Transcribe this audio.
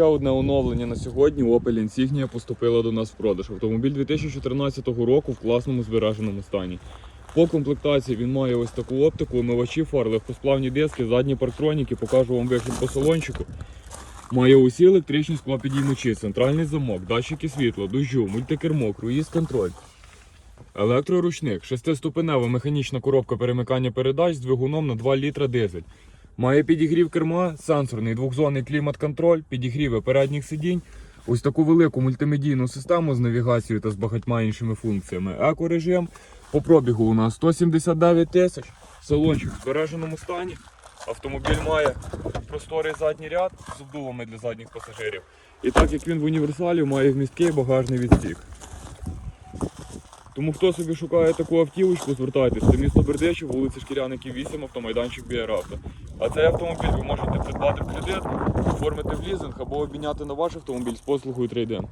Ще одне оновлення на сьогодні. Opel Insignia поступила до нас в продаж. Автомобіль 2014 року в класному збереженому стані. По комплектації він має ось таку оптику, омивачі фар, легкосплавні диски, задні парктроніки, покажу вам вигляд по салончику. Має усі електричні склопідіймачі, центральний замок, датчики світла, дощу, мультикермо, круїз контроль. Електроручник, шестиступенева механічна коробка перемикання передач з двигуном на 2 літра дизель. Має підігрів керма, сенсорний двохзонний клімат-контроль, підігріви передніх сидінь, ось таку велику мультимедійну систему з навігацією та з багатьма іншими функціями. Екорежим. По пробігу у нас 179 тисяч. Салончик в збереженому стані. Автомобіль має просторий задній ряд з обдувами для задніх пасажирів. І так як він в універсалі має вмісткий багажний відстік. Тому хто собі шукає таку автівочку, звертайтесь. Це місто Бердичів, вулиця Шкіряників 8, автомайданчик Біарафта. А цей автомобіль ви можете придбати в кредит, оформити в лізинг або обміняти на ваш автомобіль з послугою трейдин.